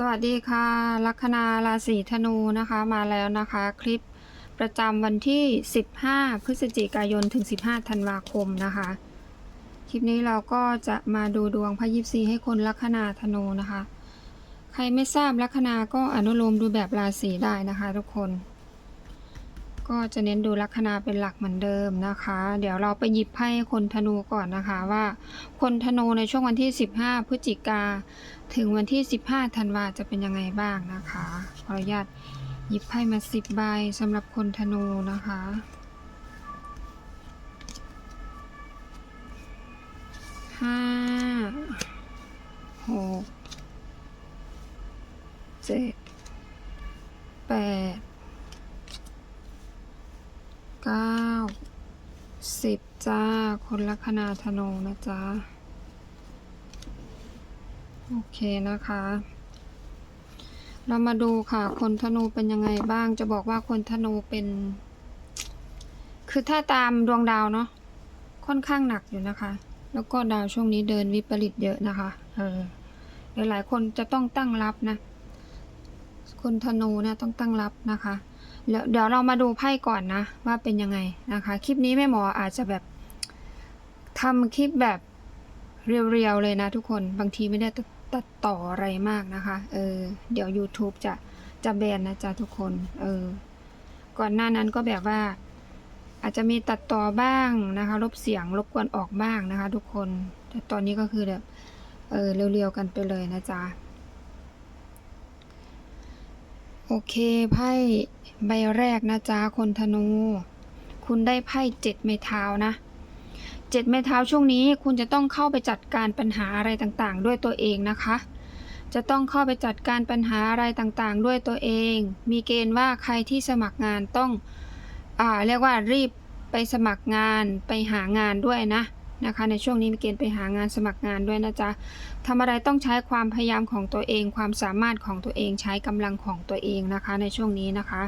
สวัสดีค่ะ ลัคนาราศีธนูนะคะมาแล้วนะคะ คลิปประจำวันที่ 15 พฤศจิกายนถึง 15 ธันวาคมนะคะ คลิปนี้เราก็จะมาดูดวงพระยิปซีให้คนลัคนาธนูนะคะ ใครไม่ทราบลัคนาก็อนุโลมดูแบบราศีได้นะคะทุกคน ก็จะเน้นดูลัคนาเป็นหลักเหมือนเดิมนะคะ เดี๋ยวเราไปหยิบไพ่คนธนูก่อนนะคะว่า คนธนูในช่วงวันที่ 15 พฤศจิกา ถึงวันที่ 15 ธันวาจะเป็นยังไงบ้างนะคะขออนุญาตหยิบไพ่มา10ใบสำหรับคนธนูนะคะห้าหกเจ็ดแปด เก้าสิบจ้า คนลัคนาธนูนะจ๊ะ โอเคนะคะ เรามาดูค่ะ คนธนูเป็นยังไงบ้าง จะบอกว่าคนธนูเป็น คือถ้าตามดวงดาวเนาะ ค่อนข้างหนักอยู่นะคะ แล้วก็ดาวช่วงนี้เดินวิปริตเยอะนะคะ เออ หลายๆคนจะต้องตั้งรับนะ คนธนูเนี่ยต้องตั้งรับนะคะ แล้วเดี๋ยวเรามาดูไพ่ก่อนนะ ว่าเป็นยังไงนะคะ คลิปนี้แม่หมออาจจะแบบทำคลิปแบบเรียวๆเลยนะทุกคนบางทีไม่ได้ตัดต่ออะไรมากนะคะ เออ เดี๋ยว YouTube จะจะแบนนะจ๊ะทุกคน เออ ก่อนหน้านั้นก็แบบว่า อาจจะมีตัดต่อบ้างนะคะ ลบเสียงรบกวนออกบ้างนะคะ ทุกคน แต่ตอนนี้ก็คือแบบ เออเร็วๆกันไปเลยนะจ๊ะ โอเคไพ่ใบแรกนะจ๊ะคนธนู คุณได้ไพ่เจ็ดไม้เท้านะเจ็ดไม้เท้าช่วงนี้ คุณจะต้องเข้าไปจัดการปัญหาอะไรต่างๆ ด้วยตัวเองนะคะ จะต้องเข้าไปจัดการปัญหาอะไรต่างๆ ด้วยตัวเอง มีเกณฑ์ว่าใครที่สมัครงานต้องอ่าเรียกว่ารีบไปสมัครงานไปหางานด้วยนะ นะคะ ในช่วงนี้มีเกณฑ์ไปหางานสมัครงานด้วยนะจ๊ะทำอะไรต้องใช้ความพยายามของตัวเอง ความสามารถของตัวเองใช้กำลังของตัวเองนะคะ ในช่วงนี้นะคะ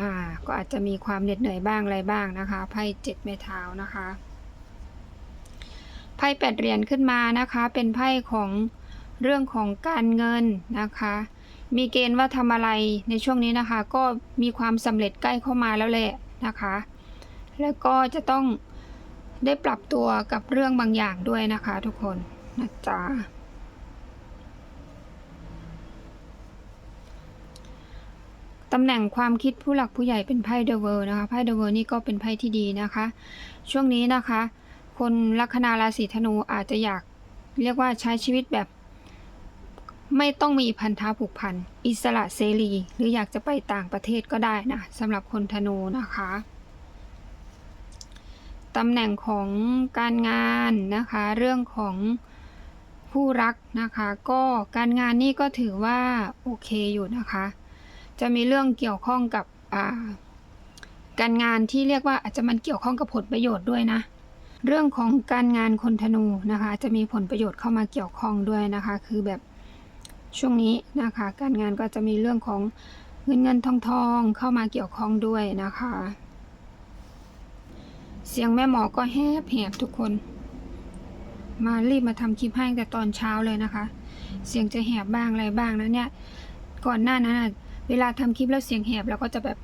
อ่าก็อาจจะมีความเหน็ดเหนื่อยบ้างอะไรบ้างนะคะไพ่เจ็ดไม้เท้านะคะไพ่แปดเหรียญขึ้นมานะคะ เป็นไพ่ของเรื่องของการเงินนะคะ มีเกณฑ์ว่าทำอะไรในช่วงนี้นะคะ ก็มีความสำเร็จใกล้เข้ามาแล้วแหละนะคะ แล้วก็จะต้อง ได้ปรับตัวกับเรื่องบางอย่างด้วยนะคะทุกคนนะจ๊ะตำแหน่งความคิดผู้หลักผู้ใหญ่เป็นไพ่เดอะเวิร์นะคะไพ่เดอะเวิร์นี่ก็เป็นไพ่ที่ดีนะคะ ช่วงนี้นะคะ คนลัคนาราศีธนูอาจจะอยากเรียกว่าใช้ชีวิตแบบ ไม่ต้องมีพันธะผูกพันอิสระเสรี หรืออยากจะไปต่างประเทศก็ได้นะสำหรับคนธนูนะคะ ตำแหน่งของการงานนะคะ เรื่องของผู้รักนะคะ ก็การงานนี่ก็ถือว่าโอเคอยู่นะคะ จะมีเรื่องเกี่ยวข้องกับการงานที่เรียกว่าอาจจะมันเกี่ยวข้องกับผลประโยชน์ด้วยนะ เรื่องของการงานคนธนูนะคะ จะมีผลประโยชน์เข้ามาเกี่ยวข้องด้วยนะคะ คือแบบช่วงนี้นะคะ การงานก็จะมีเรื่องของเงินเงินทองทองเข้ามาเกี่ยวข้องด้วยนะคะ เสียงแม่หมอก็แหบแหบทุกคน มารีบมาทำคลิปให้งแต่ตอนเช้าเลยนะคะ เสียงจะแหบบ้างอะไรบ้างนะเนี่ย ก่อนหน้านั้นเวลาทำคลิปแล้วเสียงแหบเราก็จะแบบ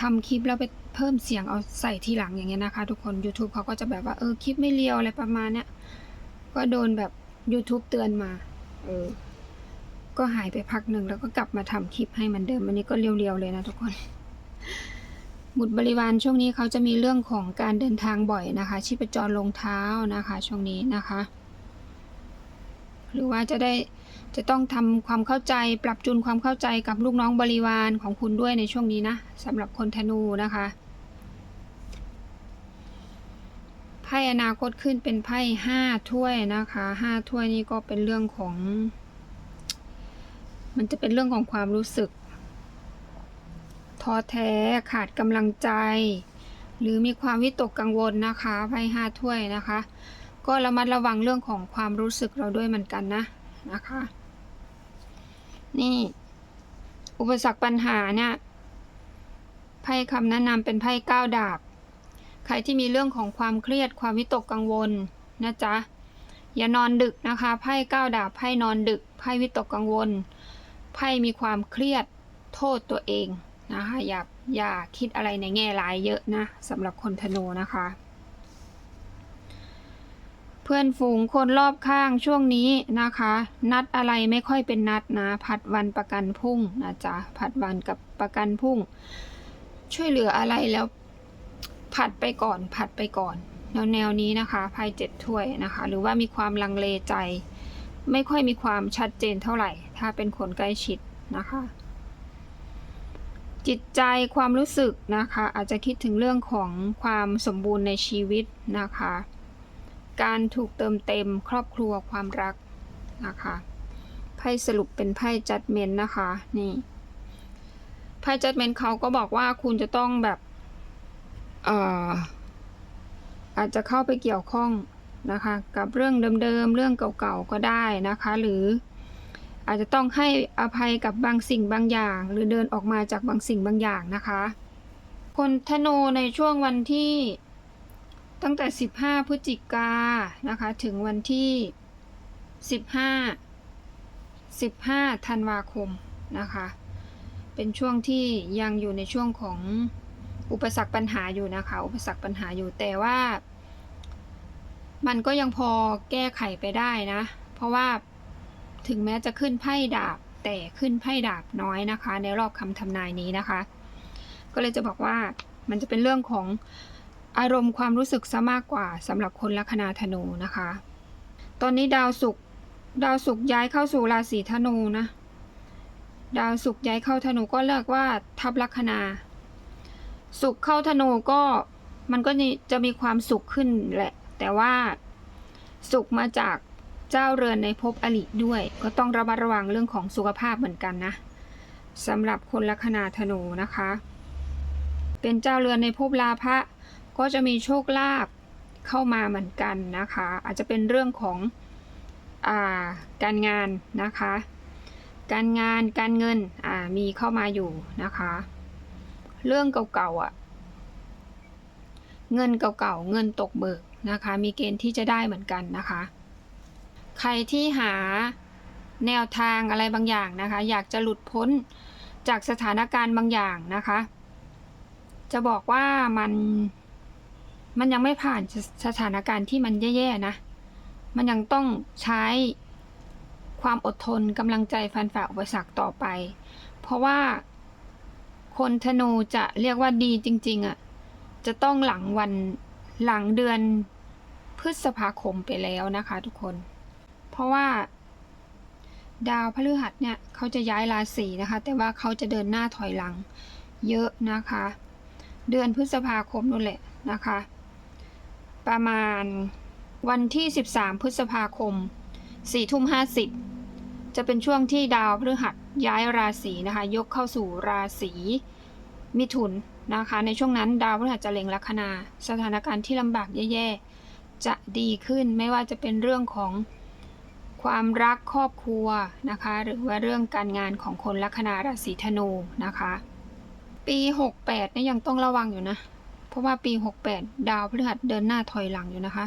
ทำคลิปแล้วไปเพิ่มเสียงเอาใส่ทีหลังอย่างเงี้ยนะคะ ทุกคน YouTube เขาก็จะแบบว่าเออคลิปไม่เรียวอะไรประมาณเนี้ย ก็โดนแบบ YouTube เตือนมา เออ ก็หายไปพักหนึ่งแล้วก็กลับมาทำคลิปให้เหมันเดิมวันนี้ก็เรียวๆเลยนะทุกคน บุตรบริวารช่วงนี้เขาจะมีเรื่องของการเดินทางบ่อยนะคะ ชีพจรลงเท้านะคะช่วงนี้นะคะ หรือว่าจะได้จะต้องทำความเข้าใจปรับจูนความเข้าใจกับลูกน้องบริวารของคุณด้วยในช่วงนี้นะสำหรับคนธนูนะคะไพ่อนาคตขึ้นเป็นไพ่ห้าถ้วยนะคะห้าถ้วยนี่ก็เป็นเรื่องของ มันจะเป็นเรื่องของความรู้สึก ท้อแท้ขาดกำลังใจ หรือมีความวิตกกังวลนะคะไพ่ห้าถ้วยนะคะ ก็ระมัดระวังเรื่องของความรู้สึกเราด้วยเหมือนกันนะนะคะ นี่ อุปสรรคปัญหาเนี่ยไพ่คำแนะนำเป็นไพ่ก้าวดาบ ใครที่มีเรื่องของความเครียดความวิตกกังวลนะจ๊ะอย่านอนดึกนะคะไพ่ก้าวดาบไพ่นอนดึกไพ่วิตกกังวลไพ่มีความเครียดโทษตัวเอง นะคะอย่าอย่าคิดอะไรในแง่ร้ายเยอะนะสำหรับคนธนูนะคะ เพื่อนฝูงคนรอบข้างช่วงนี้นะคะ นัดอะไรไม่ค่อยเป็นนัดนะผัดวันประกันพรุ่งนะจ๊ะผัดวันกับประกันพรุ่ง ช่วยเหลืออะไรแล้วผัดไปก่อนผัดไปก่อนแนวแนวนี้นะคะไพ่เจ็ดถ้วยนะคะ หรือว่ามีความลังเลใจ ไม่ค่อยมีความชัดเจนเท่าไหร่ ถ้าเป็นคนใกล้ชิดนะคะ จิตใจความรู้สึกนะคะ อาจจะคิดถึงเรื่องของความสมบูรณ์ในชีวิตนะคะ การถูกเติมเต็มครอบครัวความรักนะคะไพ่สรุปเป็นไพ่จัดเมนนะคะนี่ไพ่จัดเมนเขาก็บอกว่าคุณจะต้องแบบเอ่ออาจจะเข้าไปเกี่ยวข้องนะคะ กับเรื่องเดิมๆเรื่องเก่าๆก็ได้นะคะ หรือ อาจจะต้องให้อภัยกับบางสิ่งบางอย่าง หรือเดินออกมาจากบางสิ่งบางอย่างนะคะ คนธนูในช่วงวันที่ตั้งแต่ 15 พฤศจิกานะคะ ถึงวันที่ 15 15 ธันวาคมนะคะ เป็นช่วงที่ยังอยู่ในช่วงของอุปสรรคปัญหาอยู่นะคะ อุปสรรคปัญหาอยู่แต่ว่า มันก็ยังพอแก้ไขไปได้นะ เพราะว่า ถึงแม้จะขึ้นไพ่ดาบ แต่ขึ้นไพ่ดาบน้อยนะคะ ในรอบคำทำนายนี้นะคะ ก็เลยจะบอกว่ามันจะเป็นเรื่องของอารมณ์ความรู้สึกซะมากกว่าสำหรับคนลัคนาธนูนะคะ ตอนนี้ดาวศุกร์ดาวศุกร์ย้ายเข้าสู่ราศีธนูนะ ดาวศุกร์ย้ายเข้าธนูก็เรียกว่าทับลัคนาศุกร์เข้าธนูก็มันก็จะมีความสุขขึ้นแหละ แต่ว่าสุขมาจาก เจ้าเรือนในภพอลิด้วย ก็ต้องระมัดระวังเรื่องของสุขภาพเหมือนกันนะสำหรับคนลัคนาธนูนะคะ เป็นเจ้าเรือนในภพลาภะก็จะมีโชคลาภเข้ามาเหมือนกันนะคะ อาจจะเป็นเรื่องของอาการงานนะคะ การงานการเงินมีเข้ามาอยู่นะคะ เรื่องเก่าๆอะเงินเก่าๆเงินตกเบิกนะคะ มีเกณฑ์ที่จะได้เหมือนกันนะคะ ใครที่หาแนวทางอะไรบางอย่างนะคะ อยากจะหลุดพ้นจากสถานการณ์บางอย่างนะคะ จะบอกว่ามันมันยังไม่ผ่านสถานการณ์ที่มันแย่ๆนะ มันยังต้องใช้ความอดทนกำลังใจฟันฝ่าอุปสรรคต่อไป เพราะว่าคนธนูจะเรียกว่าดีจริงๆอะ่ะ จะต้องหลังวันหลังเดือนพฤษภาคมไปแล้วนะคะทุกคน เพราะว่า ดาวพฤหัสเนี่ยเขาจะย้ายราศีนะคะ แต่ว่าเขาจะเดินหน้าถอยหลัง เยอะนะคะ เดือนพฤษภาคมนู่นแหละนะคะ ประมาณวันที่ 13 พฤษภาคม4ทุ่ม50 จะเป็นช่วงที่ดาวพฤหัสย้ายราศีนะคะ ยกเข้าสู่ราศีมิถุนนะคะ ในช่วงนั้นดาวพฤหัสจะเล็งลัคนา สถานการณ์ที่ลำบากแย่ๆจะดีขึ้นไม่ว่าจะเป็นเรื่องของ ความรักครอบครัวนะคะ หรือว่าเรื่องการงานของคนลัคนาราศีธนูนะคะ ปี 68เนี่ยยังต้องระวังอยู่นะ เพราะว่าปี 68 ดาวพฤหัสเดินหน้าถอยหลังอยู่นะคะ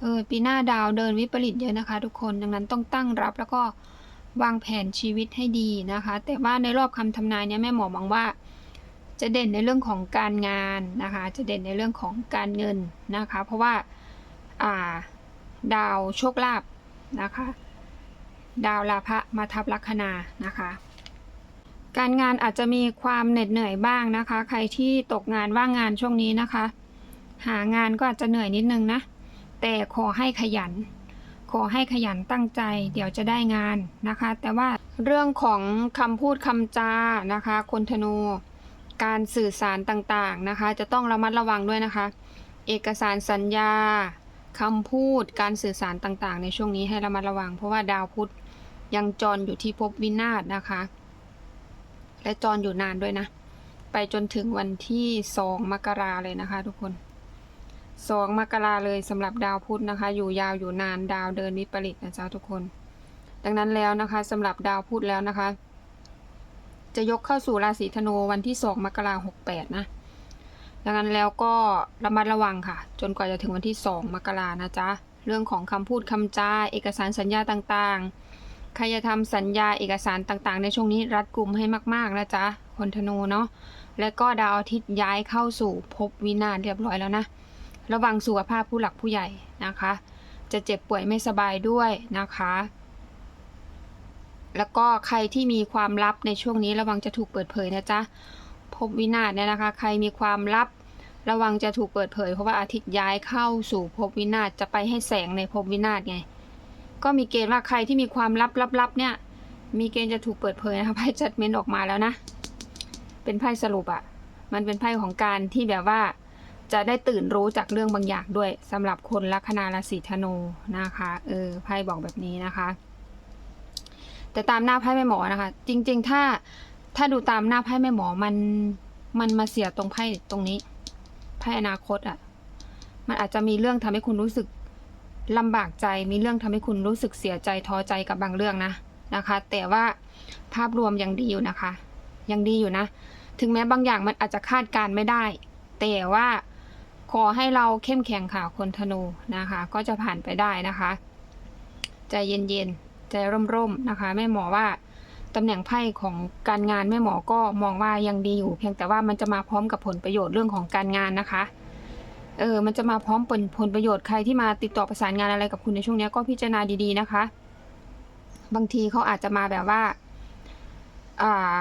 เออปีหน้าดาวเดินวิปริตเยอะนะคะ ทุกคนดังนั้นต้องตั้งรับแล้วก็วางแผนชีวิตให้ดีนะคะ แต่ว่าในรอบคำทำนายเนี่ยแม่หมอมองว่า จะเด่นในเรื่องของการงานนะคะ จะเด่นในเรื่องของการเงินนะคะ เพราะว่าอ่าดาวโชคลาภนะคะ ดาวลาภะมาทับลัคนานะคะ การงานอาจจะมีความเหน็ดเหนื่อยบ้างนะคะ ใครที่ตกงานว่างงานช่วงนี้นะคะ หางานก็อาจจะเหนื่อยนิดนึงนะ แต่ขอให้ขยัน ขอให้ขยันตั้งใจ เดี๋ยวจะได้งานนะคะ แต่ว่าเรื่องของคำพูดคำจานะคะคนธนู การสื่อสารต่างๆนะคะ จะต้องระมัดระวังด้วยนะคะ เอกสารสัญญาคำพูดการสื่อสารต่างๆ ในช่วงนี้ให้ระมัดระวัง เพราะว่าดาวพุธ ยังจรอยู่ที่ภพวินาศนะคะ และจรอยู่นานด้วยนะ ไปจนถึงวันที่สองมกราเลยนะคะ ทุกคนสองมกราเลยสำหรับดาวพุธนะคะ อยู่ยาวอยู่นานดาวเดินวิปริตนะจ๊ะทุกคน ดังนั้นแล้วนะคะสำหรับดาวพุธแล้วนะคะ จะยกเข้าสู่ราศีธนูวันที่สองมกราหกแปดนะดังนั้นแล้วก็ระมัดระวังค่ะ จนกว่าจะถึงวันที่สองมกรานะจ๊ะเรื่องของคำพูดคำจาเอกสารสัญญาต่างๆ ใครจะทำสัญญาเอกสารต่างๆ ในช่วงนี้รัดกุมให้มาก ๆ นะจ๊ะ คนธนูเนาะ และก็ดาวอาทิตย์ย้ายเข้าสู่ภพวินาศเรียบร้อยแล้วนะ ระวังสุขภาพผู้หลักผู้ใหญ่นะคะ จะเจ็บป่วยไม่สบายด้วยนะคะ แล้วก็ใครที่มีความลับในช่วงนี้ระวังจะถูกเปิดเผยนะจ๊ะ ภพวินาศเนี่ยนะคะ ใครมีความลับระวังจะถูกเปิดเผยเพราะว่าอาทิตย์ย้ายเข้าสู่ภพวินาศจะไปให้แสงในภพวินาศไง ก็มีเกณฑ์ว่าใครที่มีความลับลับๆเนี่ย มีเกณฑ์จะถูกเปิดเผยนะคะไพ่จัดเมนออกมาแล้วนะ เป็นไพ่สรุปอะ่ะมันเป็นไพ่ของการที่แบบว่า จะได้ตื่นรู้จากเรื่องบางอย่างด้วยสำหรับคนลัคนาราศีธนูนะคะเออไพ่บอกแบบนี้นะคะ แต่ตามหน้าไพ่แม่หมอนะคะ จริง ๆ ถ้าถ้าดูตามหน้าไพ่แม่หมอมันมันมาเสียตรงไพ่ตรงนี้ไพ่อนาคตอะ่ะ มันอาจจะมีเรื่องทำให้คุณรู้สึก ลำบากใจมีเรื่องทำให้คุณรู้สึกเสียใจท้อใจกับบางเรื่องนะนะคะ แต่ว่าภาพรวมยังดีอยู่นะคะ ยังดีอยู่นะ ถึงแม้บางอย่างมันอาจจะคาดการไม่ได้ แต่ว่าขอให้เราเข้มแข็งค่ะคนธนูนะคะ ก็จะผ่านไปได้นะคะใจเย็นๆใจร่มๆนะคะแม่หมอว่าตำแหน่งไพ่ของการงานแม่หมอก็มองว่ายังดีอยู่ เพียงแต่ว่ามันจะมาพร้อมกับผลประโยชน์เรื่องของการงานนะคะ เออ มันจะมาพร้อมผลผลประโยชน์ใครที่มาติดต่อประสานงานอะไรกับคุณในช่วงนี้ก็พิจารณาดีๆนะคะ บางทีเขาอาจจะมาแบบว่า อ่า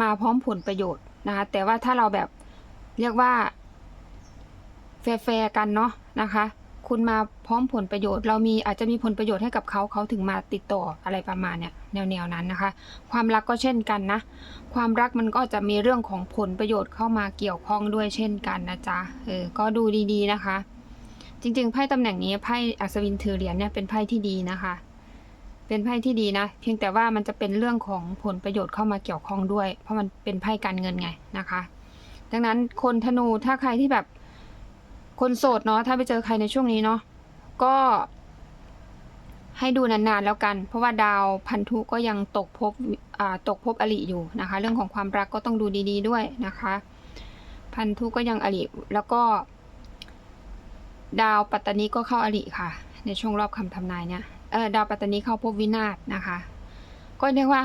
มาพร้อมผลประโยชน์นะคะ แต่ว่าถ้าเราแบบเรียกว่า แฟร์ๆกันเนาะนะคะ คุณมาพร้อมผลประโยชน์ เรามีอาจจะมีผลประโยชน์ให้กับเขาเขาถึงมาติดต่ออะไรประมาณเนี้ย แนวๆนั้นนะคะ ความรักก็เช่นกันนะ ความรักมันก็จะมีเรื่องของผลประโยชน์เข้ามาเกี่ยวข้องด้วยเช่นกันนะจ๊ะเออก็ดูดีๆนะคะ จริงๆไพ่ตำแหน่งนี้ไพ่อัศวินถือเหรียญเนี่ยเป็นไพ่ที่ดีนะคะ เป็นไพ่ที่ดีนะ เพียงแต่ว่ามันจะเป็นเรื่องของผลประโยชน์เข้ามาเกี่ยวข้องด้วย เพราะมันเป็นไพ่การเงินไงนะคะ ดังนั้นคนธนูถ้าใครที่แบบคนโสดเนาะถ้าไปเจอใครในช่วงนี้เนาะก็ ให้ดูนานๆแล้วกัน เพราะว่าดาวพันธุก็ยังตกภพอ่าตกภพอริอยู่นะคะ เรื่องของความรักก็ต้องดูดีๆด้วยนะคะ พันธุก็ยังอริแล้วก็ ดาวปัตตานีก็เข้าอริค่ะ ในช่วงรอบคำทำนายเนี่ยเออดาวปัตตานีเข้าภพวินาศนะคะ ก็เรียกว่า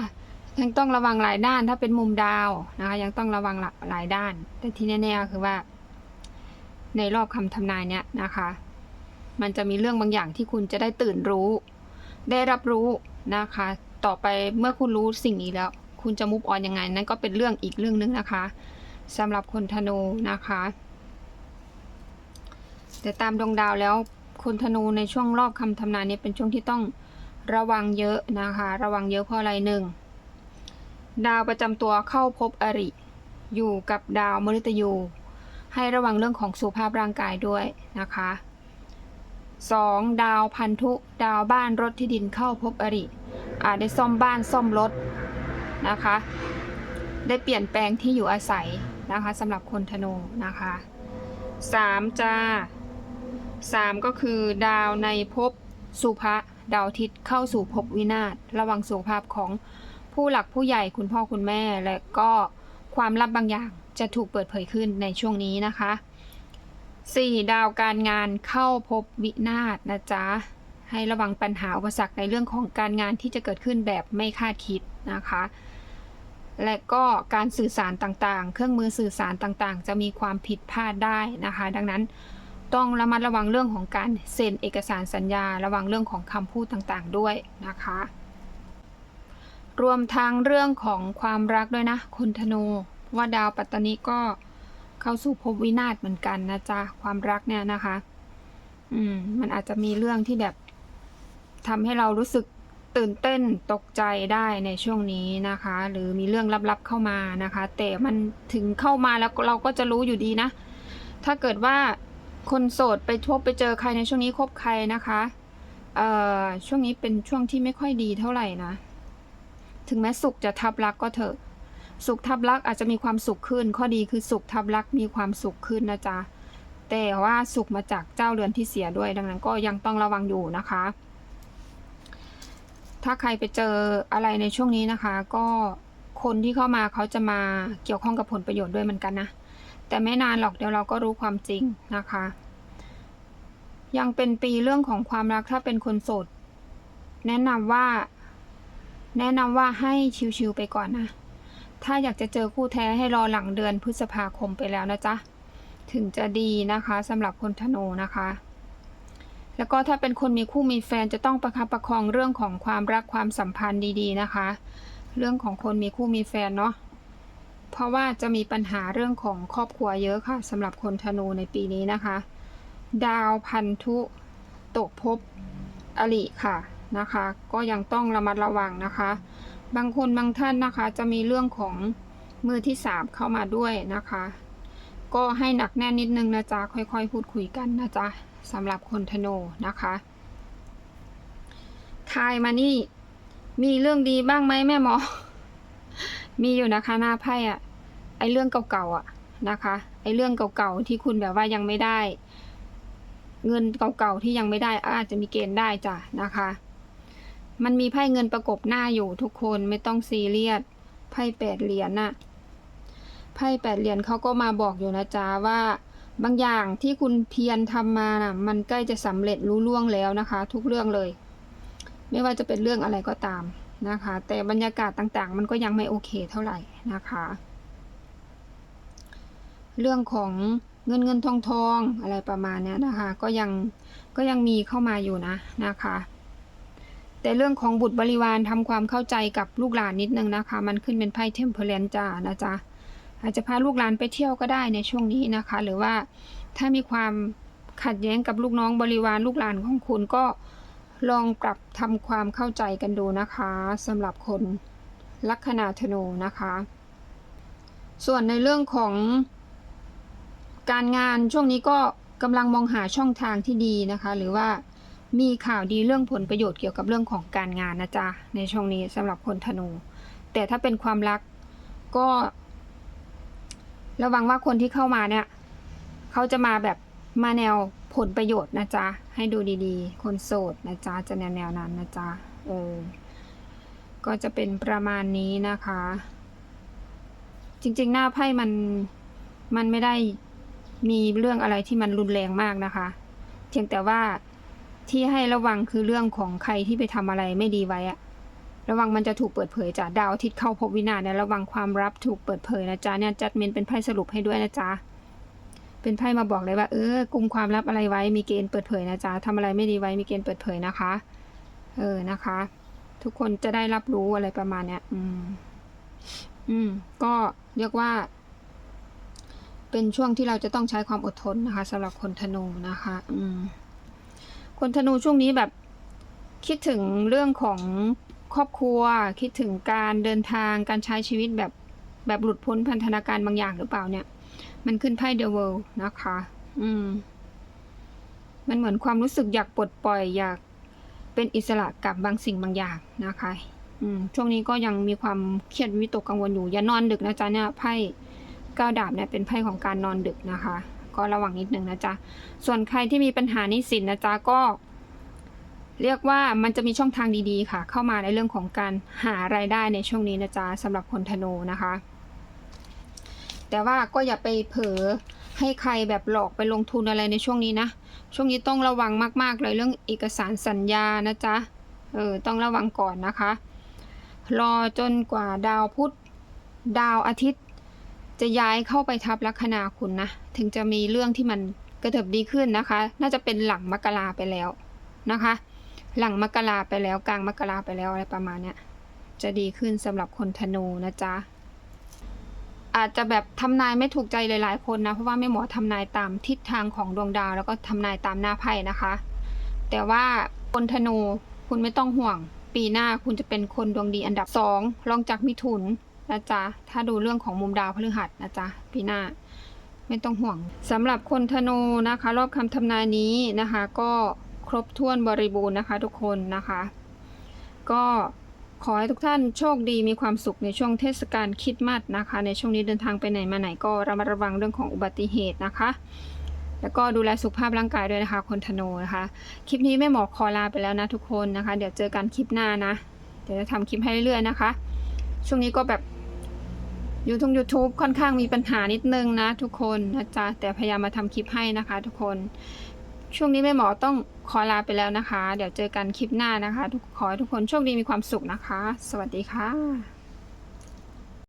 ยังต้องระวังหลายด้านถ้าเป็นมุมดาวนะคะ ยังต้องระวังหลายด้าน แต่ที่แน่ๆคือว่า ในรอบคำทำนายเนี่ยนะคะ มันจะมีเรื่องบางอย่างที่คุณจะได้ตื่นรู้ ได้รับรู้นะคะ ต่อไปเมื่อคุณรู้สิ่งนี้แล้ว คุณจะมุฟออนยังไง นั่นก็เป็นเรื่องอีกเรื่องนึงนะคะสำหรับคนธนูนะคะ แต่ตามดวงดาวแล้วคนธนูในช่วงรอบคำทำนายนี้เป็นช่วงที่ต้องระวังเยอะนะคะ ระวังเยอะเพราะอะไรหนึ่งดาวประจำตัวเข้าพบอริ อยู่กับดาวมฤตยู ให้ระวังเรื่องของสุขภาพร่างกายด้วยนะคะ 2. ดาวพันธุ ดาวบ้านรถที่ดินเข้าพบอริอาจได้ซ่อมบ้านซ่อมรถนะคะ ได้เปลี่ยนแปลงที่อยู่อาศัยนะคะสำหรับคนธนูนะคะ 3. จ้า 3 ก็คือ ดาวในภพสุภะดาวทิตย์เข้าสู่ภพวินาศระวังสุขภาพของผู้หลักผู้ใหญ่คุณพ่อคุณแม่และก็ความลับบางอย่างจะถูกเปิดเผยขึ้นในช่วงนี้นะคะ 4. ดาวการงานเข้าพบวินาศนะจ๊ะ ให้ระวังปัญหาอุปสรรคในเรื่องของการงานที่จะเกิดขึ้นแบบไม่คาดคิดนะคะ และก็การสื่อสารต่างๆ เครื่องมือสื่อสารต่างๆ จะมีความผิดพลาดได้นะคะ ดังนั้นต้องระมัดระวังเรื่องของการเซ็นเอกสารสัญญา ระวังเรื่องของคำพูดต่างๆ ด้วยนะคะ รวมทั้งเรื่องของความรักด้วยนะคุณธนูว่าดาวปัตตานีก็ เข้าสู่ภพวินาศเหมือนกันนะจ๊ะความรักเนี่ยนะคะ อืม มันอาจจะมีเรื่องที่แบบทำให้เรารู้สึกตื่นเต้นตกใจได้ในช่วงนี้นะคะ หรือมีเรื่องลับๆเข้ามานะคะ แต่มันถึงเข้ามาแล้วเราก็จะรู้อยู่ดีนะ ถ้าเกิดว่าคนโสดไปพบไปเจอใครในช่วงนี้คบใครนะคะเอ่อช่วงนี้เป็นช่วงที่ไม่ค่อยดีเท่าไหร่นะ ถึงแม้สุขจะทับรักก็เถอะ สุขทับรักอาจจะมีความสุขขึ้น ข้อดีคือสุขทับรักมีความสุขขึ้นนะจ๊ะแต่ว่าสุขมาจากเจ้าเรือนที่เสียด้วย ดังนั้นก็ยังต้องระวังอยู่นะคะ ถ้าใครไปเจออะไรในช่วงนี้นะคะ ก็คนที่เข้ามาเขาจะมาเกี่ยวข้องกับผลประโยชน์ด้วยเหมือนกันนะแต่ไม่นานหรอกเดี๋ยวเราก็รู้ความจริงนะคะ ยังเป็นปีเรื่องของความรักถ้าเป็นคนโสดแนะนำว่า แนะนำว่าให้ชิวๆไปก่อนนะ ถ้าอยากจะเจอคู่แท้ให้รอหลังเดือนพฤษภาคมไปแล้วนะจ๊ะ ถึงจะดีนะคะสำหรับคนธนูนะคะ แล้วก็ถ้าเป็นคนมีคู่มีแฟนจะต้องประคับประคองเรื่องของความรักความสัมพันธ์ดีๆนะคะ เรื่องของคนมีคู่มีแฟนเนาะ เพราะว่าจะมีปัญหาเรื่องของครอบครัวเยอะค่ะสำหรับคนธนูในปีนี้นะคะ ดาวพันธุตกภพอริค่ะนะคะ ก็ยังต้องระมัดระวังนะคะ บางคนบางท่านนะคะจะมีเรื่องของมือที่สามเข้ามาด้วยนะคะ ก็ให้หนักแน่นนิดนึงนะจ๊ะค่อยๆ พูดคุยกันนะจ๊ะสำหรับคนธนูนะคะทายมานี่ มีเรื่องดีบ้างไหมแม่หมอ มีอยู่นะคะหน้าไพ่อะไอเรื่องเก่าๆอะนะคะ ไอเรื่องเก่าๆที่คุณแบบว่ายังไม่ได้ เงินเก่าๆที่ยังไม่ได้อาจจะมีเกณฑ์ได้จ้ะนะคะ มันมีไพ่เงินประกบหน้าอยู่ทุกคนไม่ต้องซีเรียสไพ่แปดเหรียญน่ะไพ่แปดเหรียญเขาก็มาบอกอยู่นะจ๊ะว่า บางอย่างที่คุณเพียรทำมาน่ะ มันใกล้จะสำเร็จรู้ล่วงแล้วนะคะ ทุกเรื่องเลย ไม่ว่าจะเป็นเรื่องอะไรก็ตามนะคะ แต่บรรยากาศต่างๆ มันก็ยังไม่โอเคเท่าไหร่นะคะ เรื่องของเงินเงินทองทองอะไรประมาณนี้นะคะ ก็ยังก็ยังมีเข้ามาอยู่นะนะคะ แต่เรื่องของบุตรบริวารทำความเข้าใจกับลูกหลานนิดนึงนะคะ มันขึ้นเป็นไพ่เทมเพลนจ้านะจ๊ะอาจจะพาลูกหลานไปเที่ยวก็ได้ในช่วงนี้นะคะ หรือว่าถ้ามีความขัดแย้งกับลูกน้องบริวารลูกหลานของคุณก็ลองปรับทำความเข้าใจกันดูนะคะสำหรับคนลัคนาธนูนะคะ ส่วนในเรื่องของการงานช่วงนี้ก็กำลังมองหาช่องทางที่ดีนะคะ หรือว่า มีข่าวดีเรื่องผลประโยชน์เกี่ยวกับเรื่องของการงานนะจ๊ะ ในช่วงนี้สำหรับคนธนู แต่ถ้าเป็นความรักก็ ระวังว่าคนที่เข้ามาเนี่ย เขาจะมาแบบมาแนวผลประโยชน์นะจ๊ะ ให้ดูดีๆ คนโสดนะจ๊ะ จะแนวแนวนั้นนะจ๊ะ เออ ก็จะเป็นประมาณนี้นะคะ จริงๆ หน้าไพ่มัน มันไม่ได้มีเรื่องอะไรที่มันรุนแรงมากนะคะ เพียงแต่ว่า ที่ให้ระวังคือเรื่องของใครที่ไปทำอะไรไม่ดีไว้อะระวังมันจะถูกเปิดเผยจากดาวทิตย์เข้าภพวินาศเนี่ยระวังความลับถูกเปิดเผยนะจ๊ะเนี่ยจัดเมนเป็นไพ่สรุปให้ด้วยนะจ๊ะเป็นไพ่มาบอกเลยว่าเออกลุ่มความลับอะไรไว้มีเกณฑ์เปิดเผยนะจ๊ะทำอะไรไม่ดีไว้มีเกณฑ์เปิดเผยนะคะ เออนะคะ ทุกคนจะได้รับรู้อะไรประมาณเนี้ยอืม อืม ก็เรียกว่า เป็นช่วงที่เราจะต้องใช้ความอดทนนะคะสำหรับคนธนูนะคะ อืม คนธนูช่วงนี้แบบคิดถึงเรื่องของครอบครัว คิดถึงการเดินทางการใช้ชีวิตแบบแบบหลุดพ้นพันธนาการบางอย่างหรือเปล่าเนี่ย มันขึ้นไพ่เดอะเวิลด์นะคะ อืม มันเหมือนความรู้สึกอยากปลดปล่อยอยากเป็นอิสระกับบางสิ่งบางอย่างนะคะ อืม ช่วงนี้ก็ยังมีความเครียดวิตกกังวลอยู่อย่านอนดึกนะจ๊ะเนี่ยไพ่ก้าวดาบเนี่ยเป็นไพ่ของการนอนดึกนะคะ ก็ระวังนิดนึงนะจ๊ะ ส่วนใครที่มีปัญหานี้สินนะจ๊ะก็ เรียกว่ามันจะมีช่องทางดีๆค่ะ เข้ามาในเรื่องของการหารายได้ในช่วงนี้นะจ๊ะสำหรับคนธนูนะคะ แต่ว่าก็อย่าไปเผลอให้ใครแบบหลอกไปลงทุนอะไรในช่วงนี้นะ ช่วงนี้ต้องระวังมาก ๆ เลยเรื่องเอกสารสัญญานะจ๊ะ เออ ต้องระวังก่อนนะคะ รอจนกว่าดาวพุธดาวอาทิตย์ จะย้ายเข้าไปทับลัคนาคุณนะ ถึงจะมีเรื่องที่มันกระเถิบดีขึ้นนะคะ น่าจะเป็นหลังมกราไปแล้วนะคะ หลังมกราไปแล้วกลางมกราไปแล้วอะไรประมาณเนี้ยจะดีขึ้นสำหรับคนธนูนะจ๊ะอาจจะแบบทำนายไม่ถูกใจหลายๆคนนะเพราะว่าแม่หมอทำนายตามทิศทางของดวงดาว แล้วก็ทำนายตามหน้าไพ่นะคะ แต่ว่าคนธนูคุณไม่ต้องห่วง ปีหน้าคุณจะเป็นคนดวงดีอันดับสองรองจากมิถุน นะจ๊ะ ถ้าดูเรื่องของมุมดาวพฤหัสนะจ๊ะปีหน้าไม่ต้องห่วงสำหรับคนธนูนะคะ รอบคำทำนายนี้นะคะ ก็ครบถ้วนบริบูรณ์นะคะ ทุกคนนะคะ ก็ขอให้ทุกท่านโชคดีมีความสุขในช่วงเทศกาลคริดมัดนะคะ ในช่วงนี้เดินทางไปไหนมาไหนก็ระมัดระวังเรื่องของอุบัติเหตุนะคะ แล้วก็ดูแลสุขภาพร่างกายด้วยนะคะ คนธนูนะคะ คลิปนี้แม่หมอขอลาไปแล้วนะทุกคนนะคะ เดี๋ยวเจอกันคลิปหน้านะ เดี๋ยวจะทำคลิปให้เรื่อยๆนะคะ ช่วงนี้ก็แบบ ยูทูบยูทูบค่อนข้างมีปัญหานิดนึงนะทุกคนนะจ๊ะแต่พยายามมาทำคลิปให้นะคะ ทุกคน ช่วงนี้แม่หมอต้องขอลาไปแล้วนะคะ เดี๋ยวเจอกันคลิปหน้านะคะ ทุกขอให้ทุกคนโชคดีมีความสุขนะคะ สวัสดีค่ะ